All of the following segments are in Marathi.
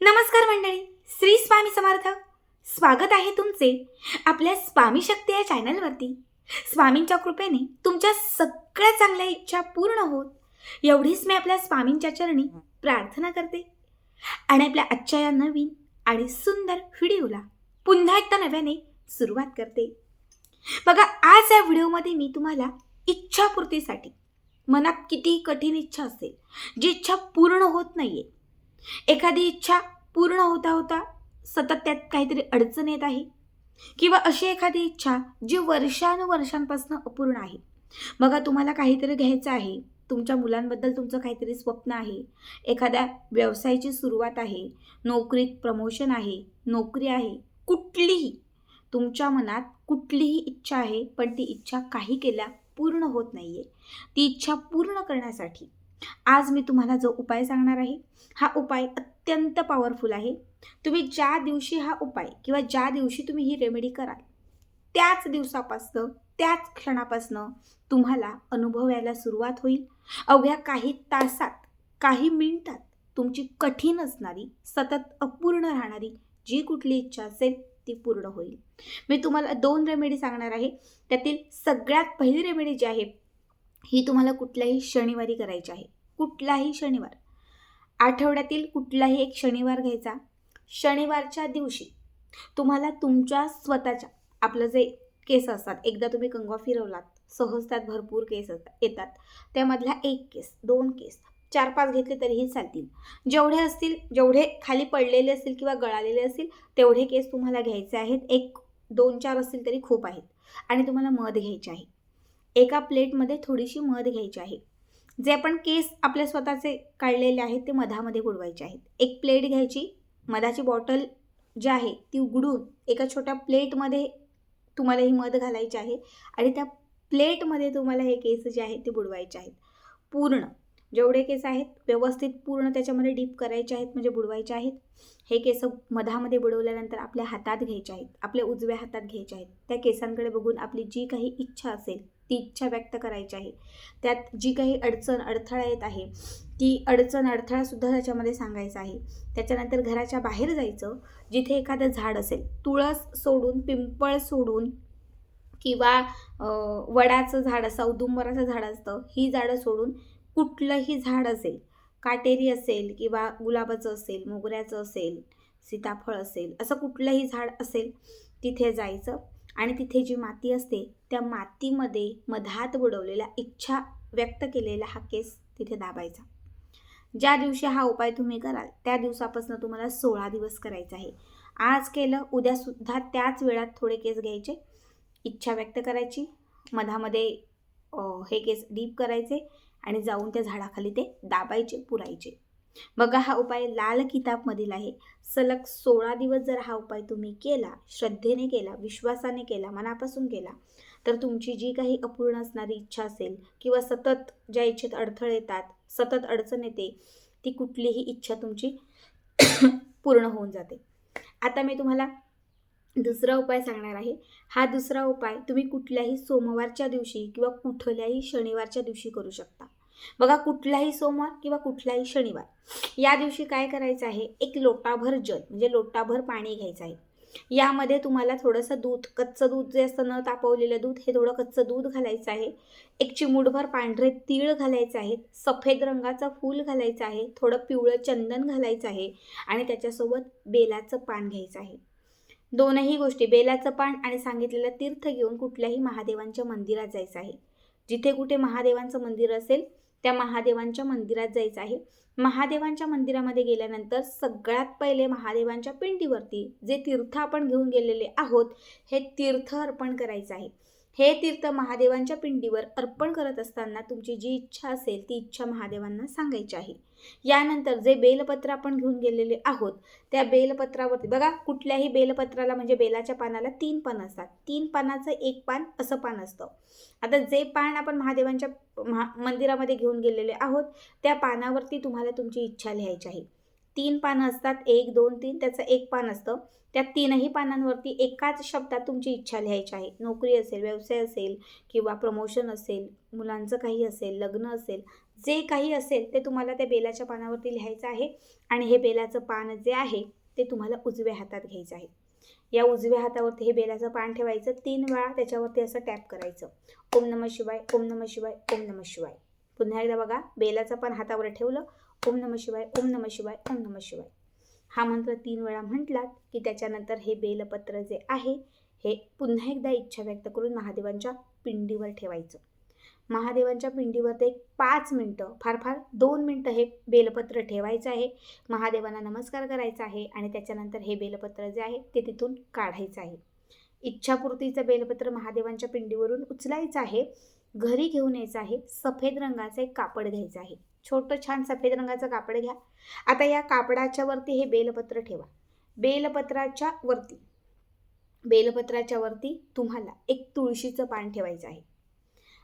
नमस्कार मंडळी श्री स्वामी समर्थ. स्वागत आहे तुमचे आपल्या स्वामी शक्ती या चॅनलवरती. स्वामींच्या कृपेने तुमच्या सगळ्या चांगल्या इच्छा पूर्ण होत. एवढीच मी आपल्या स्वामींच्या चरणी प्रार्थना करते. आणि आपल्या आजच्या या नवीन आणि सुंदर व्हिडिओला पुन्हा एकदा नव्याने सुरुवात करते. बघा आज या व्हिडिओमध्ये मी तुम्हाला इच्छापूर्तीसाठी मनात किती कठीण इच्छा असेल जी इच्छा पूर्ण होत नाही आहे एखादी इच्छा पूर्ण होता होता सतत त्यात काहीतरी अडचण येत आहे. किंवा अशी एखादी इच्छा जी वर्षानुवर्षांपासून अपूर्ण आहे. बघा तुम्हाला काहीतरी घ्यायचं आहे. तुमच्या मुलांबद्दल तुमचं काहीतरी स्वप्न आहे. एखाद्या व्यवसायाची सुरुवात आहे. नोकरीत प्रमोशन आहे. नोकरी आहे. कुठलीही तुमच्या मनात कुठलीही इच्छा आहे पण ती इच्छा काही केल्या पूर्ण होत नाही आहे ती इच्छा पूर्ण करण्यासाठी आज मी तुम्हाला जो उपाय सांगणार आहे हा उपाय अत्यंत पॉवरफुल आहे. तुम्ही ज्या दिवशी हा उपाय किंवा ज्या दिवशी तुम्ही ही रेमेडी कराल त्याच दिवसापासनं त्याच क्षणापासनं तुम्हाला अनुभव यायला सुरुवात होईल. अवघ्या काही तासात काही मिनिटात तुमची कठीण असणारी सतत अपूर्ण राहणारी जी कुठली इच्छा असेल ती पूर्ण होईल. मी तुम्हाला दोन रेमेडी सांगणार आहे. त्यातील सगळ्यात पहिली रेमेडी जी आहे ही तुम्हाला कुठल्याही शनिवारी करायची आहे. कुठलाही शनिवार. आठवड्यातील कुठलाही एक शनिवार घ्यायचा. शनिवारच्या दिवशी तुम्हाला तुमच्या स्वतःच्या आपलं जे केस असतात एकदा तुम्ही कंगवा फिरवलात सहज त्यात भरपूर केस असतात येतात. त्यामधला एक केस दोन केस चार पाच घेतले तरीही चालतील. जेवढे असतील जेवढे खाली पडलेले असतील किंवा गळालेले असतील तेवढे केस तुम्हाला घ्यायचे आहेत. एक दोन चार असतील तरी खूप आहेत. आणि तुम्हाला मध घ्यायचे आहे. एका प्लेटमध्ये थोडीशी मध घ्यायची आहे. जे आपण केस आपल्या स्वतःचे काढलेले आहेत ते मधामध्ये बुडवायचे आहेत. एक प्लेट घ्यायची मधाची बॉटल जी आहे ती उघडून एका छोट्या प्लेटमध्ये तुम्हाला ही मध घालायची आहे आणि त्या प्लेटमध्ये तुम्हाला हे केस जे आहेत ते बुडवायचे आहेत. पूर्ण जेवढे केस आहेत व्यवस्थित पूर्ण त्याच्यामध्ये डीप करायचे आहेत म्हणजे बुडवायचे आहेत. हे केस मधामध्ये बुडवल्यानंतर आपल्या हातात घ्यायचे आहेत आपल्या उजव्या हातात घ्यायचे आहेत. त्या केसांकडे बघून आपली जी काही इच्छा असेल ती इच्छा व्यक्त करायची आहे. त्यात जी काही अडचण अडथळा येत आहे ती अडचण अडथळासुद्धा त्याच्यामध्ये सांगायचा आहे. त्याच्यानंतर घराच्या बाहेर जायचं जिथे एखादं झाड असेल तुळस सोडून पिंपळ सोडून किंवा वडाचं झाड असं औदुंबराचं झाड असतं ही झाडं सोडून कुठलंही झाड असेल काटेरी असेल किंवा गुलाबाचं असेल मोगऱ्याचं असेल सीताफळ असेल असं कुठलंही झाड असेल तिथे जायचं. आणि तिथे जी माती असते त्या मातीमध्ये मधात बुडवलेला इच्छा व्यक्त केलेला हा केस तिथे दाबायचा. ज्या दिवशी हा उपाय तुम्ही कराल त्या दिवसापासून तुम्हाला सोळा दिवस करायचा आहे. आज केलं उद्यासुद्धा त्याच वेळात थोडे केस घ्यायचे. इच्छा व्यक्त करायची. मधामध्ये हे केस डीप करायचे आणि जाऊन त्या झाडाखाली ते दाबायचे पुरायचे. बघा हा उपाय लाल किताबमधील आहे. सलग सोळा दिवस जर हा उपाय तुम्ही केला श्रद्धेने केला विश्वासाने केला मनापासून केला तर तुमची जी काही अपूर्ण असणारी इच्छा असेल किंवा सतत ज्या इच्छेत अडथळे येतात सतत अडचण येते ती कुठलीही इच्छा तुमची पूर्ण होऊन जाते. आता मी तुम्हाला दुसरा उपाय सांगणार आहे. हा दुसरा उपाय तुम्ही कुठल्याही सोमवारच्या दिवशी किंवा कुठल्याही शनिवारच्या दिवशी करू शकता. बघा कुठलाही सोमवार किंवा कुठलाही शनिवार या दिवशी काय करायचं आहे? एक लोटाभर जल म्हणजे लोटाभर पाणी घ्यायचं आहे. यामध्ये तुम्हाला थोडंसं दूध कच्चं दूध जे असतं न तापवलेलं दूध हे थोडं कच्चं दूध घालायचं आहे. एक चिमूटभर पांढरे तीळ घालायचं आहे. सफेद रंगाचं फूल घालायचं आहे. थोडं पिवळं चंदन घालायचं आहे. आणि त्याच्यासोबत बेलाचं पान घ्यायचं आहे. दोनही गोष्टी बेलाचं पान आणि सांगितलेलं तीर्थ घेऊन कुठल्याही महादेवांच्या मंदिरात जायचं आहे. जिथे कुठे महादेवांचं मंदिर असेल त्या महादेवांच्या मंदिरात जायचं आहे. महादेवांच्या मंदिरामध्ये गेल्यानंतर सगळ्यात पहिले महादेवांच्या पिंडीवरती जे तीर्थ आपण घेऊन गेलेले आहोत हे तीर्थ अर्पण करायचं आहे. हे तीर्थ महादेवांच्या पिंडीवर अर्पण करत असताना तुमची जी इच्छा असेल ती इच्छा महादेवांना सांगायची आहे. यानंतर जे बेलपत्र आपण घेऊन गेलेले आहोत त्या बेलपत्रावरती बघा कुठल्याही बेलपत्राला म्हणजे बेलाच्या पानाला तीन पान असतात. तीन पानाचं एक पान असं पान असतं. आता जे पान आपण महादेवांच्या महा मंदिरामध्ये घेऊन गेलेले आहोत त्या पानावरती तुम्हाला तुमची इच्छा लिहायची आहे. तीन पानं असतात एक दोन तीन त्याचं एक पान असतं. त्या तीनही पानांवरती एकाच शब्दात तुमची इच्छा लिहायची आहे. नोकरी असेल व्यवसाय असेल किंवा प्रमोशन असेल मुलांचं काही असेल लग्न असेल जे काही असेल ते तुम्हाला त्या बेलाच्या पानावरती लिहायचं आहे आणि हे बेलाचं पान जे आहे ते तुम्हाला उजव्या हातात घ्यायचं आहे. या उजव्या हातावरती हे बेलाचं पान ठेवायचं. तीन वेळा त्याच्यावरती असं टॅप करायचं. ओम नम शिवाय ओम नम शिवाय ओम नम शिवाय. पुन्हा एकदा बघा बेलाचं पान हातावर ठेवलं. ओम नम शिवाय ओम नम शिवाय ओम नम शिवाय. हा मंत्र तीन वेळा म्हटलात की त्याच्यानंतर हे बेलपत्र जे आहे हे पुन्हा एकदा इच्छा व्यक्त करून महादेवांच्या पिंडीवर ठेवायचं. महादेवांच्या पिंडीवर ते एक पाच मिनटं फार फार दोन मिनटं हे बेलपत्र ठेवायचं आहे. महादेवांना नमस्कार करायचा आहे आणि त्याच्यानंतर हे बेलपत्र जे आहे ते तिथून काढायचं आहे. इच्छापूर्तीचं बेलपत्र महादेवांच्या पिंडीवरून उचलायचं आहे. घरी घेऊन यायचं आहे. सफेद रंगाचं एक कापड घ्यायचं आहे. छोटं छान सफेद रंगाचं कापड घ्या. आता या कापडाच्या वरती हे बेलपत्र ठेवा. बेलपत्राच्या वरती बेलपत्राच्या वरती तुम्हाला एक तुळशीचं पान ठेवायचं आहे.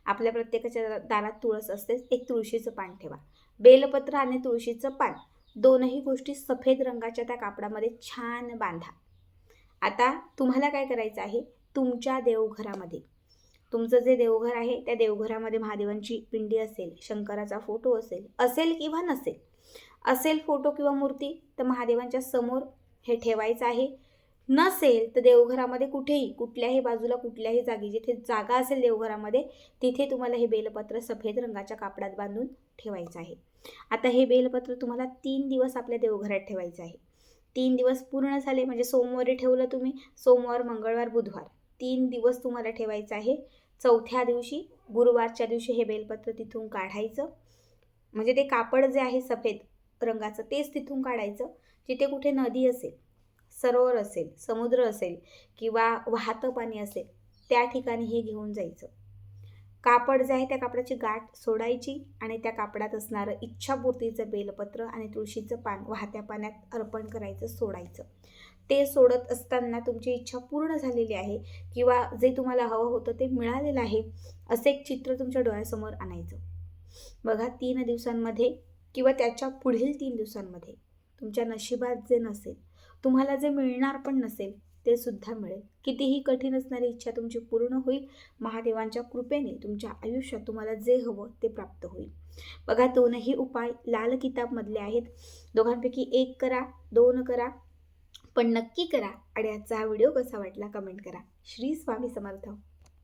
आपल्या प्रत्येकाच्या दारात तुळस असतेच एक तुळशीचं पान ठेवा. बेलपत्र आणि तुळशीचं पान दोनही गोष्टी सफेद रंगाच्या त्या कापडामध्ये छान बांधा. आता तुम्हाला काय करायचं आहे? तुमच्या देवघरामध्ये. तुमचं जे देवघर आहे त्या देवघरामध्ये महादेवांची पिंडी असेल शंकराचा फोटो असेल असेल किंवा नसेल असेल फोटो किंवा मूर्ती तर महादेवांच्या समोर हे ठेवायचं आहे. नसेल तर देवघरामध्ये कुठेही कुठल्याही बाजूला कुठल्याही जागी जिथे जागा असेल देवघरामध्ये तिथे तुम्हाला हे बेलपत्र सफेद रंगाच्या कापडात बांधून ठेवायचं आहे. आता हे बेलपत्र तुम्हाला तीन दिवस आपल्या देवघरात ठेवायचं आहे. तीन दिवस पूर्ण झाले म्हणजे सोमवारी ठेवलं तुम्ही सोमवार मंगळवार बुधवार. तीन दिवस तुम्हाला ठेवायचं आहे. चौथ्या दिवशी गुरुवारच्या दिवशी हे बेलपत्र तिथून काढायचं. म्हणजे ते कापड जे आहे सफेद रंगाचं तेच तिथून काढायचं. जिथे कुठे नदी असेल सरोवर असेल समुद्र असेल किंवा वाहतं पाणी असेल त्या ठिकाणी हे घेऊन जायचं. कापड जे आहे त्या कापडाची गाठ सोडायची आणि त्या कापडात असणारं इच्छापूर्तीचं बेलपत्र आणि तुळशीचं पान वाहत्या पाण्यात अर्पण करायचं सोडायचं. ते सोडत असताना तुमची इच्छा पूर्ण झालेली आहे किंवा जे तुम्हाला हवं होतं ते मिळालेलं आहे असं एक चित्र तुमच्या डोळ्यासमोर आणायचं. बघा तीन दिवसांमध्ये किंवा त्याच्या पुढील तीन दिवसांमध्ये तुमच्या नशिबात जे नसेल तुम्हाला जे मिळणार पण नसेल ते सुद्धा मिळेल. कितीही कठीण असणारी इच्छा तुमची पूर्ण होईल. महादेवांच्या कृपेने तुमच्या आयुष्यात तुम्हाला जे हवं ते प्राप्त होईल. बघा दोनही उपाय लाल किताबमधले आहेत. दोघांपैकी एक करा दोन करा पण नक्की करा आणि आजचा हा व्हिडिओ कसा वाटला कमेंट करा. श्री स्वामी समर्थ.